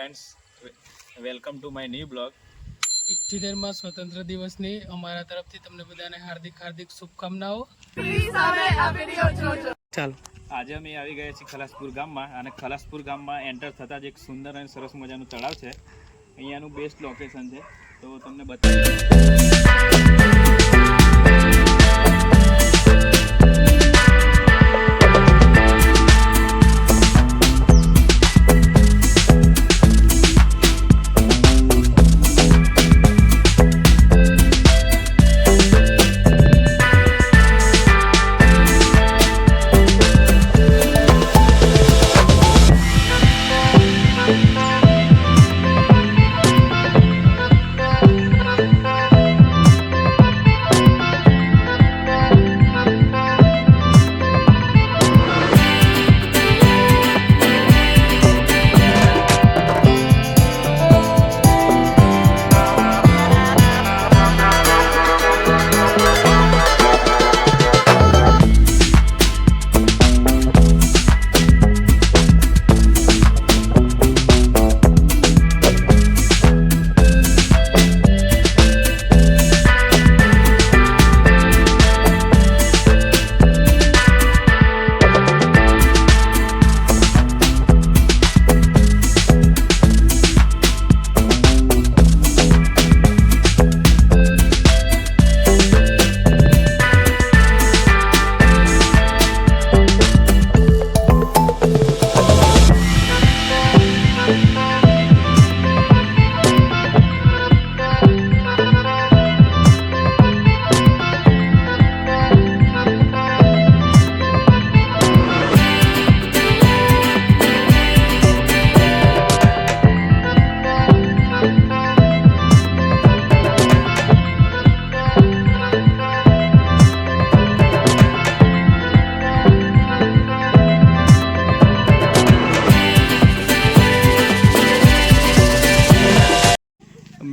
Friends welcome to my new blog ઇઠ્ઠોતેરમાં સ્વતંત્ર દિવસની અમારા તરફથી તમને બધાને હાર્દિક હાર્દિક શુભકામનાઓ. ચાલો. આજે અમે આવી ગયા છીએ ખલાસપુર ગામમાં અને ખલાસપુર ગામમાં એન્ટર થતાં જ એક સુંદર અને સરસ મજાનું તળાવ છે. અહીંયાનું બેસ્ટ લોકેશન છે. તો તમને બતાવી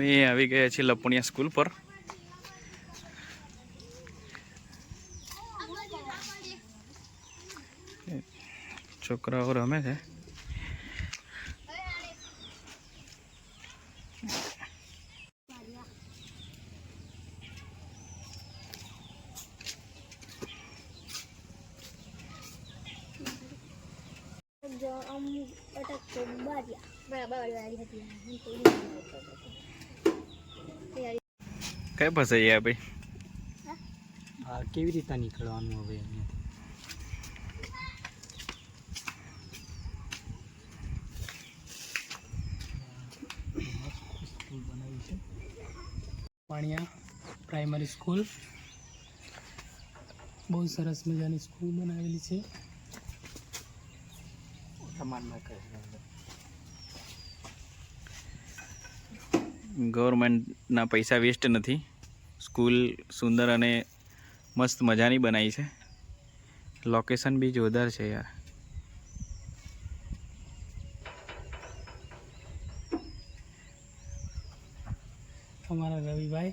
અમે આવી ગયા છીએ લપણિયા સ્કૂલ પર. છોકરાઓ રમે છે. જો આમ અટક બાર્યા. બરાબર વાળી હતી. કઈ ફસાઈ ગયા ભાઈ? આ કેવી રીતે નીકળવાનું હવે અહીંયાથી? Paniya Paniya primary school. બહુ સરસ મજાની સ્કૂલ બનાવેલી છે. ગવર્મેન્ટના પૈસા વેસ્ટ નથી. સ્કૂલ સુંદર અને મસ્ત મજાની બનાવી છે. લોકેશન બી જોરદાર છે યાર. અમારા રવિભાઈ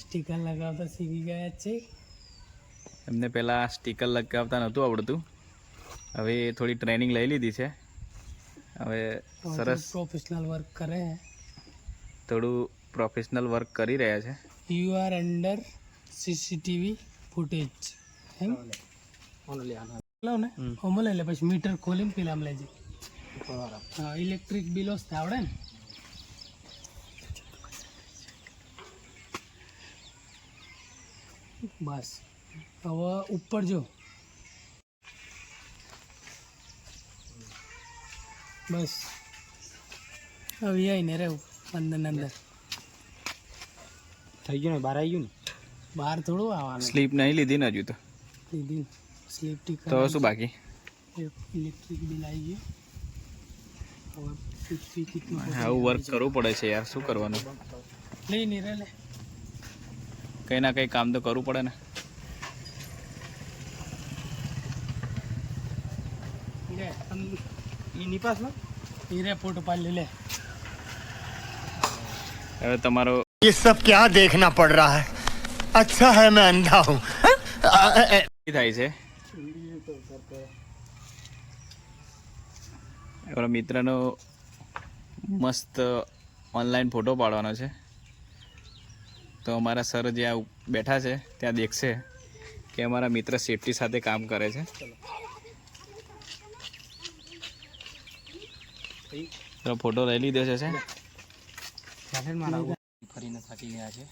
સ્ટીકર લગાવતા શીખી ગયા જ છે. એમને પહેલાં સ્ટીકર લગાવતા નહોતું આવડતું. હવે થોડી ટ્રેનિંગ લઈ લીધી છે. હવે સરસ પ્રોફેશનલ વર્ક કરે. થોડું પ્રોફેશનલ વર્ક કરી રહ્યા છે. You are under CCTV footage એમ? ને હમ. ઓમાં લઈ લે પછી મીટર ખોલીને પેલા લેજે હા ઇલેક્ટ્રિક બિલો આવડે ને? બસ. હવે ઉપર જો. બસ. હવે આવીને રહેવું. અંદર ને અંદર. થઈ ગયું ને? બહાર આવી ગયું ને? બહાર થોડું આવવાનું. સ્લીપ નહીં લીધી ને હજુ તો. લીધી સ્લીપ ટીક તો શું બાકી? ઇલેક્ટ્રિક બિલ આવી ગયું. આવું વર્ક કરવું પડે છે યાર. શું કરવાનું? લઈ નહીં રે લે. કંઈ ના કંઈ કામ તો કરવું પડે ને. લે એની પાસમાં ઈ રે ફોટો પાડી લે. હવે તમારો ये सब क्या देखना पड़ रहा है अच्छा है मैं अंधा हूँ થાય છે આપણા મિત્રનો મસ્ત ઓનલાઈન ફોટો પાડવાનો છે તો અમારા સર જ્યાં બેઠા છે ત્યાં દેખશે કે અમારા મિત્ર સેફટી સાથે કામ કરે છે તો ફોટો લઈ લીધો છે ચાલે મારા ફરીને થાકી ગયા છે.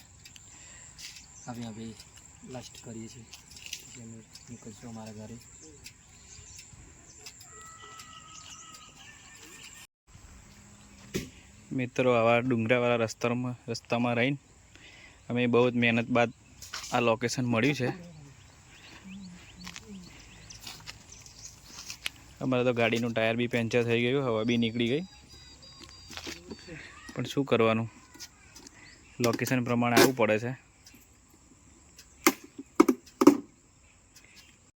હવે હવે લાસ્ટ કરીએ છીએ. પછી અમે ઘરે. મિત્રો, આવા ડુંગરાવાળા રસ્તામાં રસ્તામાં રહીને અમે બહુ જ મહેનત બાદ આ લોકેશન મળ્યું છે. અમારે તો ગાડીનું ટાયર બી પેન્ચર થઈ ગયું, હવા બી નીકળી ગઈ. પણ શું કરવાનું? લોકેશન પ્રમાણે આવવું પડે છે.